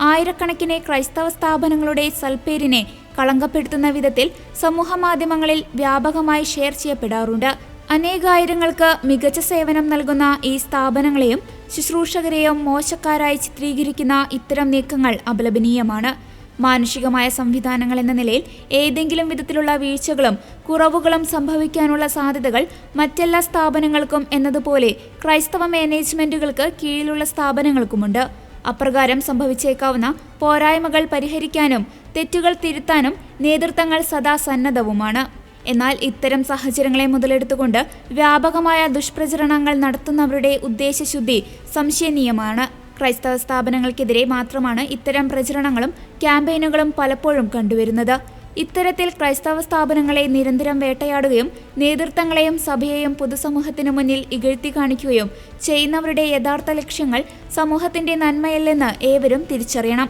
ആയിരക്കണക്കിന് ക്രൈസ്തവ സ്ഥാപനങ്ങളുടെ സൽപ്പേരിനെ കളങ്കപ്പെടുത്തുന്ന വിധത്തിൽ സമൂഹമാധ്യമങ്ങളിൽ വ്യാപകമായി ഷെയർ ചെയ്യപ്പെടാറുണ്ട്. അനേകായിരങ്ങൾക്ക് മികച്ച സേവനം നൽകുന്ന ഈ സ്ഥാപനങ്ങളെയും ശുശ്രൂഷകരെയും മോശക്കാരായി ചിത്രീകരിക്കുന്ന ഇത്തരം നീക്കങ്ങൾ അപലപനീയമാണ്. മാനുഷികമായ സംവിധാനങ്ങൾ എന്ന നിലയിൽ ഏതെങ്കിലും വിധത്തിലുള്ള വീഴ്ചകളും കുറവുകളും സംഭവിക്കാനുള്ള സാധ്യതകൾ മറ്റെല്ലാ സ്ഥാപനങ്ങൾക്കും എന്നതുപോലെ ക്രൈസ്തവ മാനേജ്മെന്റുകൾക്ക് കീഴിലുള്ള സ്ഥാപനങ്ങൾക്കുമുണ്ട്. അപ്രകാരം സംഭവിച്ചേക്കാവുന്ന പോരായ്മകൾ പരിഹരിക്കാനും തെറ്റുകൾ തിരുത്താനും നേതൃത്വങ്ങൾ സദാ സന്നദ്ധവുമാണ്. എന്നാൽ ഇത്തരം സാഹചര്യങ്ങളെ മുതലെടുത്തുകൊണ്ട് വ്യാപകമായ ദുഷ്പ്രചരണങ്ങൾ നടത്തുന്നവരുടെ ഉദ്ദേശശുദ്ധി സംശയനീയമാണ്. ക്രൈസ്തവ സ്ഥാപനങ്ങൾക്കെതിരെ മാത്രമാണ് ഇത്തരം പ്രചരണങ്ങളും ക്യാമ്പയിനുകളും പലപ്പോഴും കണ്ടുവരുന്നത്. ഇത്തരത്തിൽ ക്രൈസ്തവ സ്ഥാപനങ്ങളെ നിരന്തരം വേട്ടയാടുകയും നേതൃത്വങ്ങളെയും സഭയെയും പൊതുസമൂഹത്തിനു മുന്നിൽ ഇകഴ്ത്തി കാണിക്കുകയും ചെയ്യുന്നവരുടെ യഥാർത്ഥ ലക്ഷ്യങ്ങൾ സമൂഹത്തിന്റെ നന്മയല്ലെന്ന് ഏവരും തിരിച്ചറിയണം.